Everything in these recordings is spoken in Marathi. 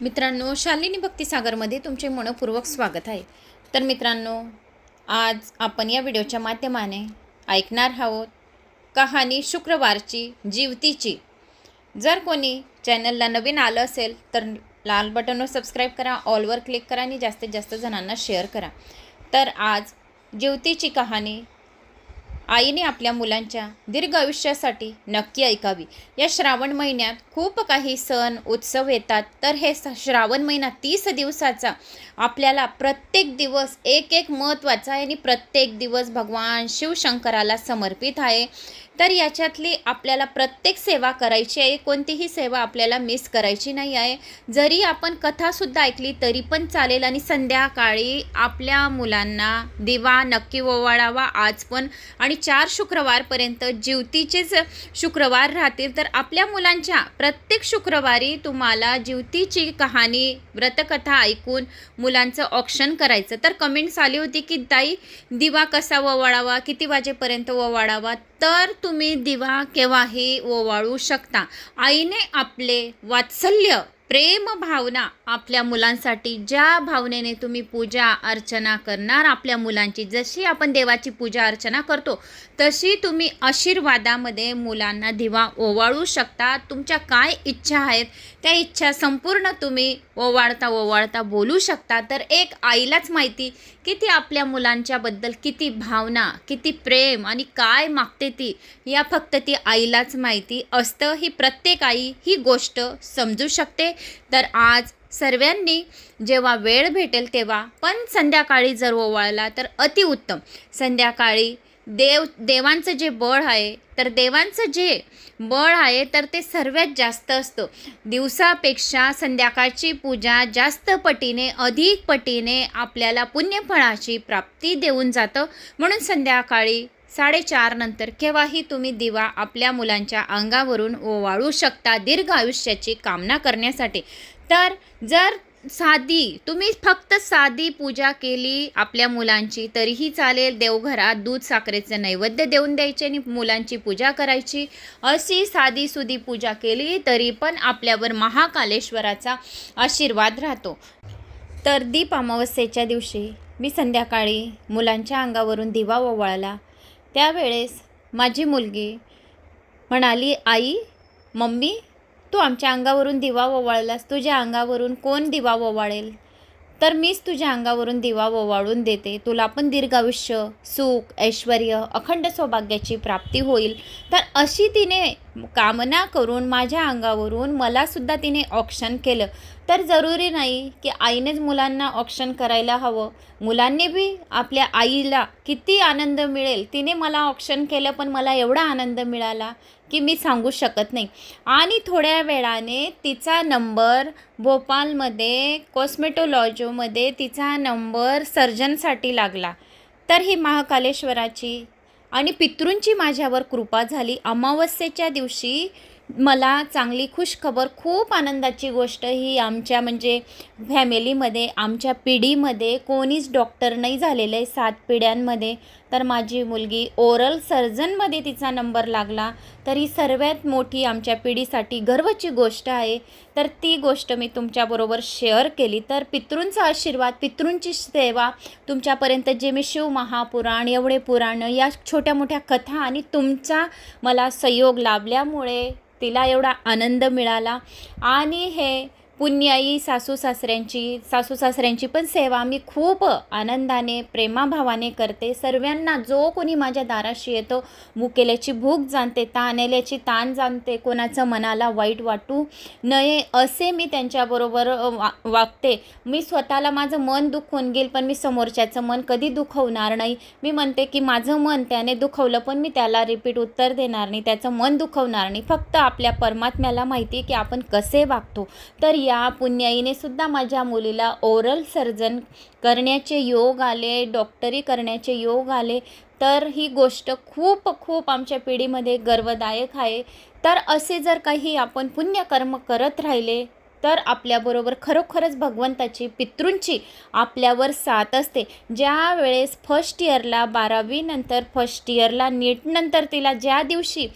मित्रांनो शालिनी भक्तिसागरमध्ये तुमचे मनपूर्वक स्वागत आहे. तर मित्रांनो आज आपण या व्हिडिओच्या माध्यमाने ऐकणार आहोत कहाणी शुक्रवारची जीवतीची. जर कोणी चॅनलला नवीन आलं असेल तर लाल बटनवर सबस्क्राईब करा ऑलवर क्लिक करा आणि जास्तीत जास्त जणांना शेअर करा. तर आज जीवतीची कहाणी आईने आपल्या मुलांच्या दीर्घ आयुष्यासाठी नक्की ऐकावी. या श्रावण महिन्यात खूप काही सण उत्सव येतात. तर हे स- श्रावण महिना तीस दिवसाचा. आपल्याला प्रत्येक दिवस एक एक महत्त्वाचा आहे आणि प्रत्येक दिवस भगवान शिवशंकराला समर्पित आहे. तर याच्यातली आपल्याला प्रत्येक सेवा करायची आहे. कोणतीही सेवा आपल्याला मिस करायची नाही आहे. जरी आपण कथासुद्धा ऐकली तरी पण चालेल. आणि संध्याकाळी आपल्या मुलांना दिवा नक्की ओवाळावा आज पण. आणि चार शुक्रवारपर्यंत जीवतीचेच शुक्रवार राहतील. तर आपल्या मुलांच्या प्रत्येक शुक्रवारी तुम्हाला जीवतीची कहाणी व्रतकथा ऐकून मुलांचं ऑप्शन करायचं. तर कमेंट्स आली होती की ताई दिवा कसा ओवाळावा? किती वाजेपर्यंत ओवाळावा? तर तुम्ही दिवा केव्हाही ओवाळू शकता. आईने आपले वात्सल्य प्रेम भावना आपल्या मुलांसाठी. ज्या भावनेने तुम्ही पूजा अर्चना करणार आपल्या मुलांची जशी आपण देवाची पूजा अर्चना करतो तशी तुम्ही आशीर्वादामध्ये मुलांना दिवा ओवाळू शकता. तुमच्या काय इच्छा आहेत त्या इच्छा संपूर्ण तुम्ही ओवाळता ओवाळता बोलू शकता. तर एक आईलाच माहिती की ती आपल्या मुलांच्याबद्दल किती भावना किती प्रेम आणि काय मागते ती या फक्त ती आईलाच माहिती असतं. ही प्रत्येक आई ही गोष्ट समजू शकते. तर आज सर्वांनी जेव्हा वेळ भेटेल तेव्हा पण संध्याकाळी जर ओवाळला तर अतिउत्तम संध्याकाळी देव देवांचं जे बळ आहे तर देवांचं जे बळ आहे तर ते सर्वात जास्त असतं. दिवसापेक्षा संध्याकाळची पूजा जास्त पटीने अधिक पटीने आपल्याला पुण्यफळाची प्राप्ती देऊन जातं. म्हणून संध्याकाळी साडेचार नंतर केव्हाही तुम्ही दिवा आपल्या मुलांच्या अंगावरून ओवाळू शकता दीर्घ आयुष्याची कामना करण्यासाठी. तर जर साधी तुम्ही फक्त साधी पूजा केली आपल्या मुलांची तरीही चालेल देवघरात दूध साखरेचं नैवेद्य देऊन द्यायचे आणि मुलांची पूजा करायची. अशी साधी सुधी पूजा केली तरी पण आपल्यावर महाकालेश्वराचा आशीर्वाद राहतो. तर दीप अमावस्येच्या दिवशी मी संध्याकाळी मुलांच्या अंगावरून दिवा ओवाळला. त्यावेळेस माझी मुलगी म्हणाली आई मम्मी तू आमच्या अंगावरून दिवा ओवाळलास. तुझ्या अंगावरून कोण दिवा ओवाळेल? तर मीच तुझ्या अंगावरून दिवा ओवाळून देते. तुला पण दीर्घायुष्य सुख ऐश्वर अखंड सौभाग्याची प्राप्ती होईल. तर अशी तिने कामना करून माझ्या अंगावरून मलासुद्धा तिने ऑप्शन केलं. तर जरुरी नाही की आईनेच मुलांना ऑप्शन करायला हवं. मुलांनी बी आपल्या आईला किती आनंद मिळेल. तिने मला ऑप्शन केलं पण मला एवढा आनंद मिळाला की मी सांगू शकत नाही. आणि थोड्या वेळाने तिचा नंबर भोपालमध्ये कॉस्मेटोलॉजीमध्ये तिचा नंबर सर्जनसाठी लागला. तर ही महाकालेश्वराची आणि पितृंची माझ्यावर कृपा झाली. अमावस्येच्या दिवशी मला चांगली खुश खबर खूप आनंदाची गोष्ट ही आमच्या म्हणजे फॅमिलीमध्ये आमच्या पिढीमध्ये कोणीच डॉक्टर नाही झालेलं आहे. सात पिढ्यांमध्ये तर माझी मुलगी ओरल सर्जनमध्ये तिचा नंबर लागला तर ही सर्वात मोठी आमच्या पिढीसाठी गर्वची गोष्ट आहे. तर ती गोष्ट मी तुमच्याबरोबर शेअर केली. तर पितृंचा आशीर्वाद पितृंची सेवा तुमच्यापर्यंत जे मी शिव महापुराण एवढे पुराण या छोट्या मोठ्या कथा आणि तुमचा मला सहयोग लाभल्यामुळे तिला एवढा आनंद मिळाला. आणि हे पुण्याई सासू सासऱ्यांची सासू सासऱ्यांची पण सेवा मी खूप आनंदाने प्रेमाभावाने करते. सर्वांना जो कोणी माझ्या दाराशी येतो मुकेल्याची भूक जाणते तानेल्याची ताण जाणते कोणाचं मनाला वाईट वाटू नये असे मी त्यांच्याबरोबर वा वागते. मी स्वतःला माझं मन दुखवून घेईल पण मी समोरच्याचं मन कधी दुखवणार नाही. मी म्हणते की माझं मन त्याने दुखवलं पण मी त्याला रिपीट उत्तर देणार नाही. त्याचं मन दुखवणार नाही. फक्त आपल्या परमात्म्याला माहिती आहे की आपण कसे वागतो. तर या पुण्याईने सुद्धा माझ्या मुलीला ओरल सर्जन करण्याचे योग आले डॉक्टरी करण्याचे योग आले. तर ही गोष्ट खूप खूप आमच्या पिढीमध्ये गर्वदायक आहे. तर असे जर काही आपण पुण्यकर्म करत राहिले तर आपल्याबरोबर खरोखरच भगवंताची पितृंची आपल्यावर साथ असते. ज्या वेळेस फर्स्ट इयरला बारावीनंतर फर्स्ट इयरला नीटनंतर तिला ज्या दिवशी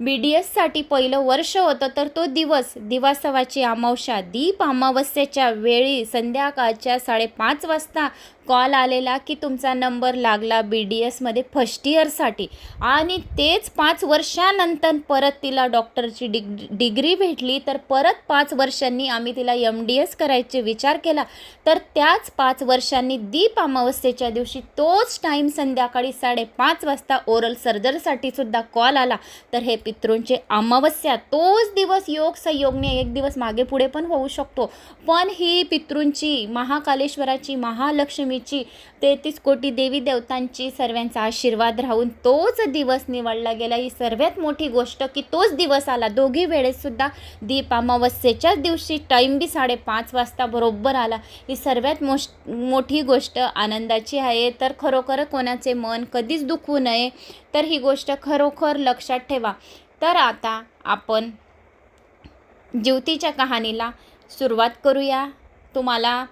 बी डी एससाठी पहिलं वर्ष होतं तर तो दिवस दिवासवाची अमावस्या दीप अमावस्येच्या वेळी संध्याकाळच्या साडेपाच वाजता कॉल आलेला की तुमचा नंबर लागला बी डी एसमध्ये फर्स्ट इयरसाठी आणि तेच पाच वर्षानंतर परत तिला डॉक्टरची डिग डिग्री भेटली तर परत पाच वर्षांनी आम्ही तिला एम डी एस करायचे विचार केला. तर त्याच पाच वर्षांनी दीप अमावस्येच्या दिवशी तोच टाईम संध्याकाळी साडेपाच वाजता ओरल सर्जरीसाठी सुद्धा कॉल आला. तर हे पितृंचे अमावस्या तोच दिवस योग संयोगने एक दिवस मागे पुढे पण होऊ शकतो. पण ही पितृंची महाकालेश्वराची महालक्ष्मी महालक्ष्मीची तेहतीस कोटी देवी देवतांची सर्वांचा आशीर्वाद राहून तोच दिवस निवडला गेला. ही सर्वात मोठी गोष्ट की तोच दिवस आला. दोघी वेळेससुद्धा दीप अमावस्येच्याच दिवशी टाईम बी साडेपाच वाजता बरोबर आला. ही सर्वात मोश मोठी गोष्ट आनंदाची आहे. तर खरोखर कोणाचे मन कधीच दुखू नये तर ही गोष्ट खरोखर लक्षात ठेवा. तर आता आपण ज्योतीच्या कहाणीला सुरुवात करूया. तुम्हाला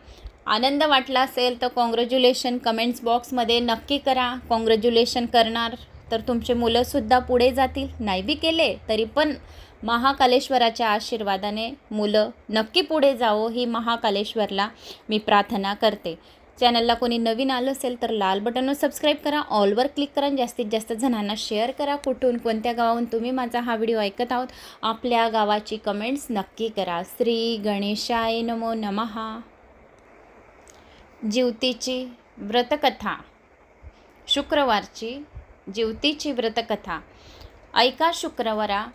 आनंद वाटला असेल तर कॉंग्रॅच्युलेशन कमेंट्स बॉक्समध्ये नक्की करा. कॉंग्रॅच्युलेशन करणार तर तुमचे मुलंसुद्धा पुढे जातील. नाही बी केले तरी पण महाकालेश्वराच्या आशीर्वादाने मुलं नक्की पुढे जावो ही महाकालेश्वरला मी प्रार्थना करते. चॅनलला कोणी नवीन आलं असेल तर लाल बटनवर सबस्क्राईब करा ऑलवर क्लिक करा जास्तीत जास्त जणांना शेअर करा. कुठून कोणत्या गावाहून तुम्ही माझा हा व्हिडिओ ऐकत आहोत आपल्या गावाची कमेंट्स नक्की करा. श्री गणेशाय नमो नमहा जिवतीची व्रतकथा. शुक्रवारची जिवतीची व्रतकथा. ऐका शुक्रवारा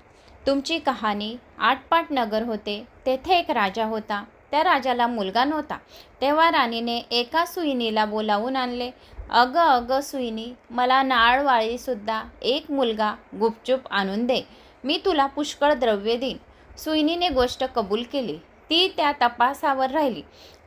तुमची कहाणी आटपाट नगर होते. तेथे एक राजा होता. त्या राजाला मुलगा नव्हता. तेव्हा राणीने एका सुईणीला बोलावून आणले अगं अगं सुईणी मला नाळवाळीसुद्धा एक मुलगा गुपचूप आणून दे. मी तुला पुष्कळ द्रव्य देईन. सुईणीने गोष्ट कबूल केली. ती त्या तपासावर राहिली.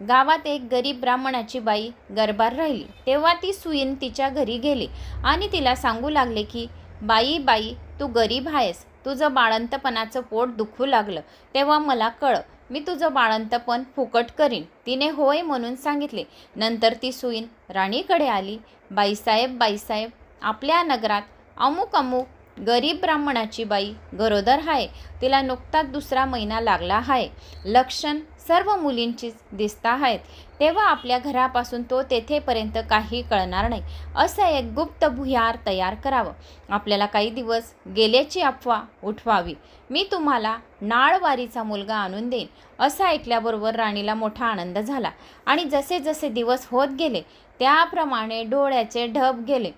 गावात एक गरीब ब्राह्मणाची बाई गरबार राहिली. तेव्हा ती सुईन तिच्या घरी गेली आणि तिला सांगू लागले की बाई बाई तू गरीब आहेस. तुझं बाळंतपणाचं पोट दुखू लागलं. तेव्हा मला कळ. मी तुझं बाळंतपण फुकट करीन. तिने होय म्हणून सांगितले. नंतर ती सुईन राणीकडे आली. बाईसाहेब बाईसाहेब आपल्या नगरात अमुक अमुक गरीब ब्राह्मणाची बाई गरोदर आहे तिला नुकताच दुसरा महिना लागला आहे लक्षण सर्व मुलींचीच दिसता आहेत तेव्हा आपल्या घरापासून तो तेथेपर्यंत काही कळणार नाही. असं एक गुप्त भुयार तयार करावं. आपल्याला काही दिवस गेल्याची अफवा उठवावी. मी तुम्हाला नाळवारीचा मुलगा आणून देईन असं ऐकल्याबरोबर राणीला मोठा आनंद झाला. आणि जसे जसे दिवस होत गेले त्याप्रमाणे डोळ्याचे ढब गेले.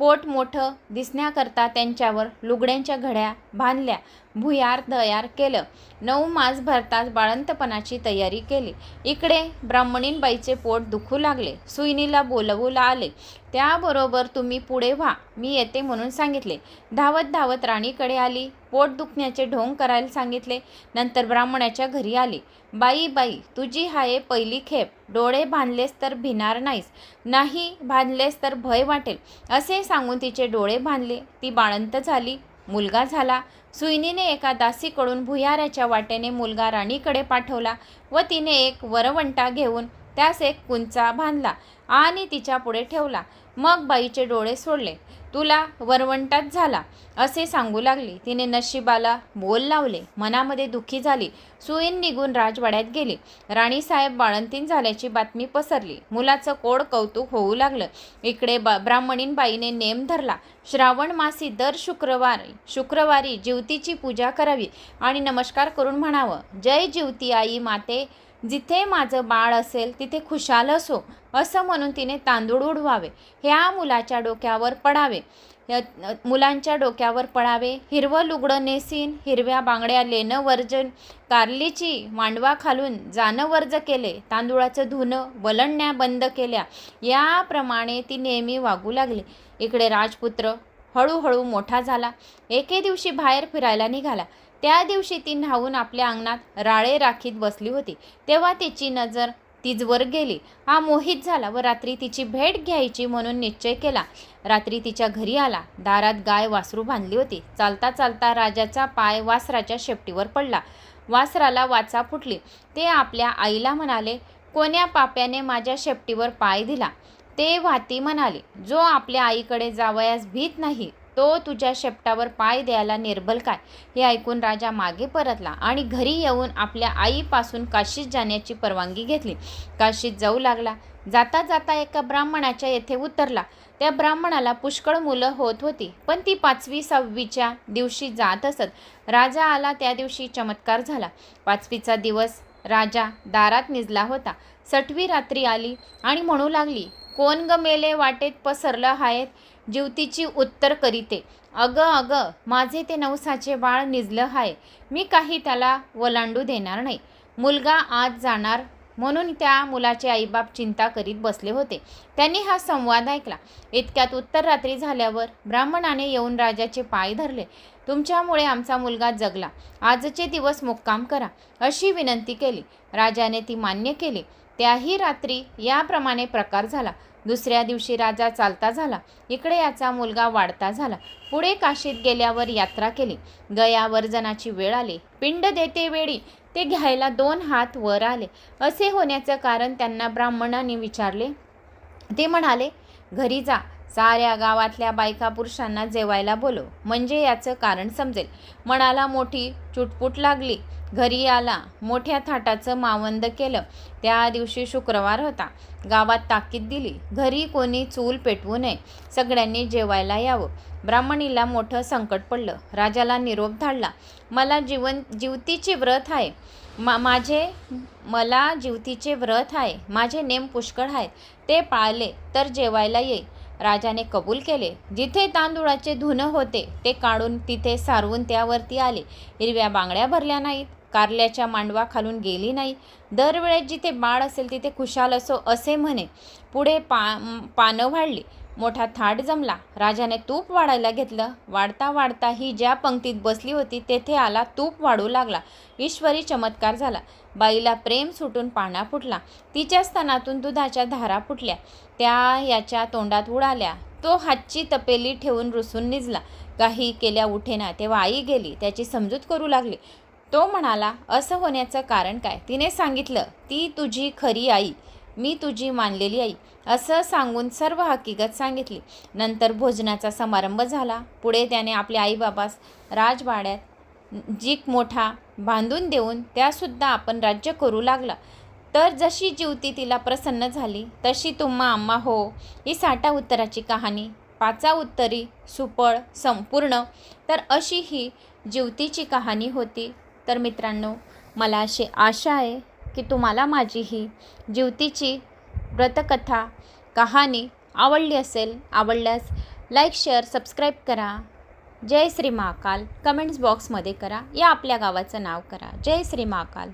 पोट मोठं दिसण्याकरता त्यांच्यावर लुगड्यांच्या घड्या बांधल्या. भुयार तयार केलं. नऊ मास भरताच बाळंतपणाची तयारी केली. इकडे ब्राह्मणींबाईचे पोट दुखू लागले. सुईनीला बोलवू आले. त्याबरोबर तुम्ही पुढे व्हा मी येते म्हणून सांगितले. धावत धावत राणीकडे आली. पोट दुखण्याचे ढोंग करायला सांगितले. नंतर ब्राह्मणाच्या घरी आली. बाई बाई तुझी हाये पहिली खेप. डोळे बांधलेस तर भिणार नाहीस. नाही बांधलेस तर भय वाटेल. असे सांगून तिचे डोळे बांधले. ती बाळंत झाली. मुलगा झाला. सुईनीने एका दासीकडून भुयाराच्या वाटेने मुलगा राणीकडे पाठवला व तिने एक वरवंटा घेऊन त्यास एक कुंचा बांधला आणि तिच्या पुढे ठेवला. मग बाईचे डोळे सोडले. तुला वरवंटात झाला असे सांगू लागली. तिने नशिबाला बोल लावले. मनामध्ये दुःखी झाली. सुईन निघून राजवाड्यात गेली. राणीसाहेब बाळंतीन झाल्याची बातमी पसरली. मुलाचं कोड कौतुक होऊ लागलं. इकडे बा ब्राह्मणींबाईने नेम धरला. श्रावण मासी दर शुक्रवारी शुक्रवारी जीवतीची पूजा करावी आणि नमस्कार करून म्हणावं जय जिवती आई माते जिथे माझं बाळ असेल तिथे खुशाल असो असं म्हणून तिने तांदूळ उडवावे. ह्या मुलाच्या डोक्यावर पडावे. य- मुलांच्या डोक्यावर पडावे. हिरवं लुगडं नेसीन हिरव्या बांगड्या लेणं वर्जन कारलीची मांडवा खालून जाणं वर्ज केले तांदुळाचं धुणं वलणण्या बंद केल्या याप्रमाणे ती नेहमी वागू लागली. इकडे राजपुत्र हळूहळू मोठा झाला. एके दिवशी बाहेर फिरायला निघाला. त्या दिवशी ती न्हावून आपल्या अंगणात राळे राखीत बसली होती. तेव्हा तिची नजर तिजवर गेली. हा मोहित झाला व रात्री तिची भेट घ्यायची म्हणून निश्चय केला. रात्री तिच्या घरी आला. दारात गाय वासरू बांधली होती. चालता चालता राजाचा पाय वासराच्या शेपटीवर पडला. वासराला वाचा फुटली. ते आपल्या आईला म्हणाले कोण्या पाप्याने माझ्या शेपटीवर पाय दिला? ते वाती म्हणाले जो आपल्या आईकडे जावयास भीत नाही तो तुझ्या शेपटावर पाय द्यायला निर्बल काय? हे ऐकून राजा मागे परतला आणि घरी येऊन आपल्या आईपासून काशीत जाण्याची परवानगी घेतली. काशीत जाऊ लागला. जाता जाता एका ब्राह्मणाच्या येथे उतरला. त्या ब्राह्मणाला पुष्कळ मुलं होत होती पण ती पाचवी सहावीच्या दिवशी जात असत. राजा आला त्या दिवशी चमत्कार झाला. पाचवीचा दिवस राजा दारात निजला होता. सटवी रात्री आली आणि म्हणू लागली कोण ग मेले वाटेत पसरलं आहेत जीवतीची उत्तर करीते. अगं अगं माझे ते नवसाचे बाळ निजलं आहे मी काही त्याला वलांडू देणार नाही. मुलगा आज जाणार म्हणून त्या मुलाचे आईबाप चिंता करीत बसले होते. त्यांनी हा संवाद ऐकला. इतक्यात उत्तर रात्री झाल्यावर ब्राह्मणाने येऊन राजाचे पाय धरले. तुमच्यामुळे आमचा मुलगा जगला. आजचे दिवस मुक्काम करा अशी विनंती केली. राजाने ती मान्य केली. त्याही रात्री याप्रमाणे प्रकार झाला. दुसऱ्या दिवशी राजा चालता झाला. इकडे याचा मुलगा वाढता झाला. पुढे काशीत गेल्यावर यात्रा केली. गया वर्जनाची वेळ आली. पिंड देते वेळी. ते घ्यायला दोन हात वर आले. असे होण्याचं कारण त्यांना ब्राह्मणाने विचारले. ते म्हणाले घरी जा. साऱ्या गावातल्या बायका पुरुषांना जेवायला बोलव. म्हणजे याचं कारण समजेल. मनाला मोठी चुटपुट लागली. घरी आला. मोठ्या थाटाचं मावंद केलं. त्या दिवशी शुक्रवार होता. गावात ताकीद दिली. घरी कोणी चूल पेटवू नये. सगळ्यांनी जेवायला यावं. ब्राह्मणीला मोठं संकट पडलं. राजाला निरोप धाडला. मला जीवन जीवतीचे व्रत आहे. मा माझे मला जीवतीचे व्रत आहे. माझे नेम पुष्कळ आहेत. ते पाळले तर जेवायला येईल. राजाने कबूल केले. जिथे तांदूळाचे धुणं होते ते काढून तिथे सारवून त्यावरती आले. हिरव्या बांगड्या भरल्या नाहीत. कारल्याच्या मांडवा खालून गेली नाही. दरवेळेस जिथे बाळ असेल तिथे खुशाल असो असे म्हणे. पुढे पा पानं वाढली. मोठा थाट जमला. राजाने तूप वाढायला घेतलं. वाढता वाढता ही ज्या पंक्तीत बसली होती तेथे आला तूप वाढू लागला. ईश्वरी चमत्कार झाला. बाईला प्रेम सुटून पाना फुटला. तिच्या स्तनातून दुधाच्या धारा फुटल्या. त्या याच्या तोंडात उडाल्या. तो हातची तपेली ठेवून रुसून निजला. काही केल्या उठेना तेव्हा आई गेली. त्याची समजूत करू लागली. तो म्हणाला असं होण्याचं कारण काय? तिने सांगितलं ती तुझी खरी आई मी तुझी मानलेली आई. असं सांगून सर्व हकीकत सांगितली. नंतर भोजनाचा समारंभ झाला. पुढे त्याने आपल्या आईबाबास राजवाड्यात जीक मोठा बांधून देऊन त्यासुद्धा आपण राज्य करू लागला. तर जशी जीवती तिला प्रसन्न झाली तशी तुम्हा आम्हा हो. ही साठा उत्तराची कहाणी पाचा उत्तरी सुपळ संपूर्ण. तर अशी ही जीवतीची कहाणी होती. तर मित्रांनो मला अशी आशा आहे की तुम्हाला माझी ही जीवतीची व्रतकथा कहाणी आवडली असेल आवडल्यास लाईक शेअर सबस्क्राईब करा. जय श्री महाकाल. कमेंट्स बॉक्समध्ये करा. या आपल्या गावाचं नाव करा. जय श्री महाकाल.